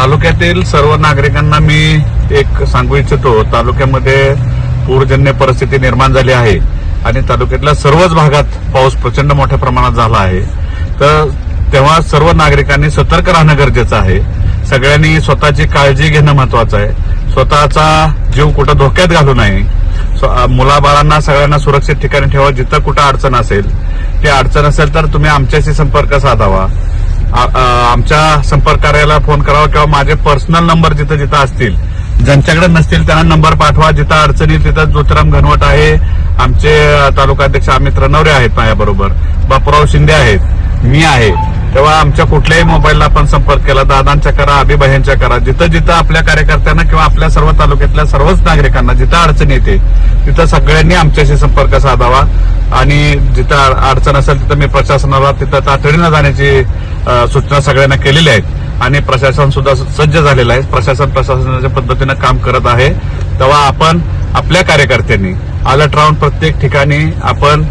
तालुक्यातील सर्व नागरिकांना मी एक सांगू इच्छितो तालुक्यामध्ये पूरजन्य परिस्थिती निर्माण झाली आहे आणि तालुक्यातल्या सर्वच भागात पाऊस प्रचंड मोठ्या प्रमाणात झाला आहे. तर तेव्हा सर्व नागरिकांनी सतर्क राहणं गरजेचं आहे. सगळ्यांनी स्वतःची काळजी घेणं महत्वाचं आहे. स्वतःचा जीव कुठं धोक्यात घालू नये. मुलाबाळांना सगळ्यांना सुरक्षित ठिकाणी ठेवा जिथं कुठं अडचण असेल. ती अडचण असेल तर तुम्ही आमच्याशी संपर्क साधावा. आमच्या संपर्क कार्याला फोन करावा किंवा माझे पर्सनल नंबर जिथं जिथं असतील ज्यांच्याकडे नसतील त्यांना नंबर पाठवा. जिथं अडचणी तिथं ज्योतिराम घनवट आहे. आमचे तालुकाध्यक्ष अमित रनवरे आहेत माझ्याबरोबर. बापूराव शिंदे आहेत. मी आहे. तेव्हा आमच्या कुठल्याही मोबाईलला आपण संपर्क केला. दादांच्या करा अभिभायांच्या करा. जिथं जिथं आपल्या कार्यकर्त्यांना किंवा आपल्या सर्व तालुक्यातल्या सर्वच नागरिकांना जिथं अडचण येते तिथं सगळ्यांनी आमच्याशी संपर्क साधावा. आणि जिथं अडचण असेल तिथं मी प्रशासनाला तिथं तातडीनं जाण्याची सूचना सगळ्यांना केलेल्या आहेत. आणि प्रशासन सुद्धा सज्ज झालेलं आहे. प्रशासन प्रशासनाच्या पद्धतीनं काम करत आहे. तेव्हा आपण आपल्या कार्यकर्त्यांनी अलर्ट राहून प्रत्येक ठिकाणी आपण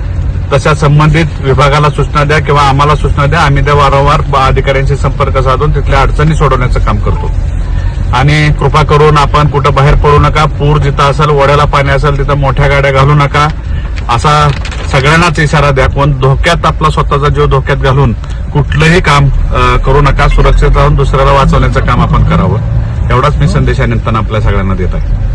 तशा संबंधित विभागाला सूचना द्या किंवा आम्हाला सूचना द्या. आम्ही त्या वारंवार अधिकाऱ्यांशी संपर्क साधून तिथल्या अडचणी सोडवण्याचं काम करतो. आणि कृपा करून आपण कुठं बाहेर पडू नका. पूर जिथं असेल वड्याला पाणी असेल तिथं मोठ्या गाड्या घालू नका. असा सगळ्यांनाच इशारा द्या. कोण धोक्यात आपला स्वतःचा जीव धोक्यात घालून कुठलंही काम करू नका. सुरक्षित राहून दुसऱ्याला वाचवण्याचं काम आपण करावं. एवढाच मी संदेश आपल्या सगळ्यांना देत आहे.